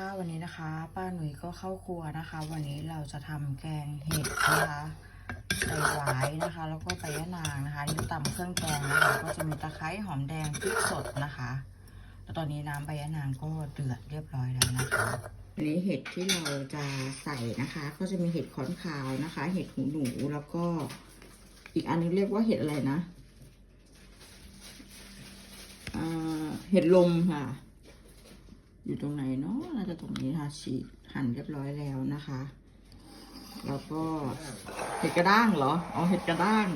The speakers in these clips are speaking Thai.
ค่ะวันนี้นะคะ ป้าหนุ่ยก็เข้าครัวนะคะ วันนี้เราจะทำแกงเห็ดนะคะใส่หวายนะคะ แล้วก็ใบยะนางนะคะนี่ตำเครื่องแกงนะคะ ก็จะมีตะไคร้หอมแดงพริกสดนะคะ แล้วตอนนี้น้ำใบยะนางก็เดือดเรียบร้อยแล้วนะคะอันนี้เห็ดที่เราจะใส่นะคะ ก็จะมีเห็ดขอนขาวนะคะ เห็ดหูหนูแล้วก็อีกอันนึงเรียกว่าเห็ดอะไรนะเห็ดลมค่ะ อยู่ตรงไหนเนาะน่าจะตรงนี้ค่ะฉีกหั่นเรียบร้อยแล้วนะคะ แล้วก็เห็ดกระด้างเหรออ๋อเห็ดกระด้าง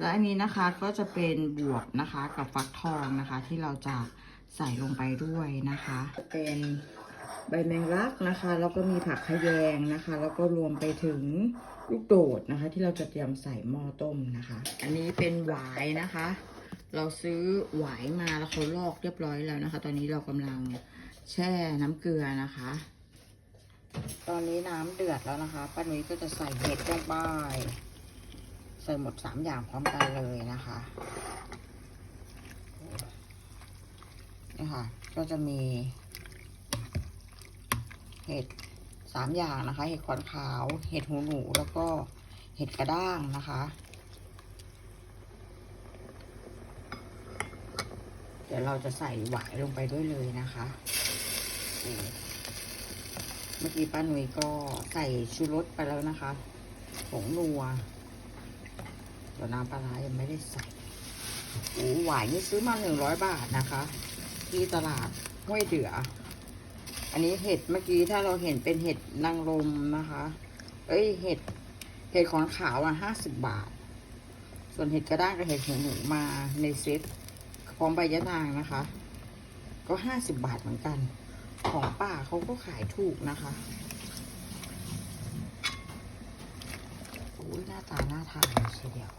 และอันนี้นะคะก็จะเป็นบวบนะคะกับฟักทองนะคะ ที่เราจะใส่ลงไปด้วยนะคะ เป็นใบแมงลักนะคะ แล้วก็มีผักขะแยงนะคะ แล้วก็รวมไปถึงลูกโดดนะคะ ที่เราจะเตรียมใส่หม้อต้มนะคะ อันนี้เป็นหวายนะคะ เราซื้อหวายมาแล้วเขาลอกเรียบร้อยแล้วนะคะ ตอนนี้เรากำลัง แช่น้ำเกลือนะคะ ตอนนี้น้ำเดือดแล้วนะคะป้านุ้ยก็จะใส่เห็ดลงไปใส่หมดสามอย่างพร้อมกันเลยนะคะนี่ค่ะ ก็จะมี เห็ดสามอย่างนะคะ เห็ดขอนขาว เห็ดหูหนูแล้วก็เห็ดกระด้างนะคะเดี๋ยวเราจะใส่หวายลงไปด้วยเลยนะคะ เมื่อกี้ป้าหนุ่ยก็ใส่ชูรสไปแล้วนะคะผงนัวเดี๋ยวน้ำปลาร้ายังไม่ได้ใส่โอ้หวายนี่ซื้อมาหนึ่งร้อยบาทนะคะ ที่ตลาดห้วยเดือ อันนี้เห็ดเมื่อกี้ถ้าเราเห็นเป็นเห็ดนางรมนะคะ เอ้ยเห็ดเห็ดขอนขาวอะห้าสิบบาท ส่วนเห็ดกระด้างกับเห็ดหูหนูมาในเซ็ตพร้อมใบยะนางนะคะ ก็ห้าสิบบาทเหมือนกัน ของป่าเขาก็ขายถูกนะคะอุ้ยหน้าตาน่าทานเชียวเดียว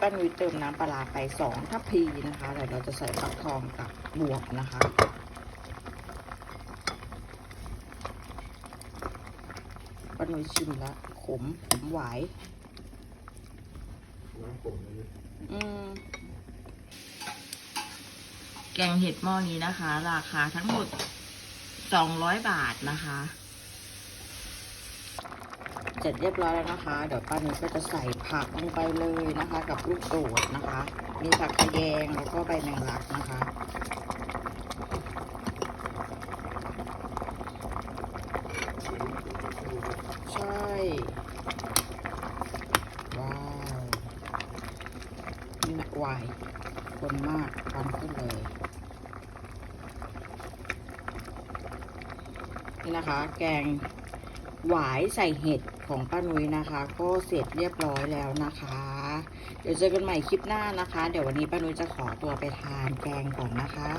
ป้านุ้ยเติมน้ำปลาร้าไปสองทัพพีนะคะเดี๋ยวเราจะใส่ฟักทองกับบวบนะคะป้านุ้ยชิมแล้วขมขมหวายอืม แกงเห็ดหม้อนี้นะคะ ราคาทั้งหมดสองร้อยบาทนะคะ เสร็จเรียบร้อยแล้วนะคะ เดี๋ยวป้านี้ก็จะใส่ผักลงไปเลยนะคะ กับลูกโดดนะคะ มีผักขะแยงแล้วก็ใบแมงลักนะคะใช่ว้าวนี่นะวาย คนมากทำขึ้นเลยนี่นะคะ แกงหวายใส่เห็ดของป้านุ้ยนะคะ ก็เสร็จเรียบร้อยแล้วนะคะ เดี๋ยวเจอกันใหม่คลิปหน้านะคะ เดี๋ยววันนี้ป้านุ้ยจะขอตัวไปทานแกงก่อนนะคะ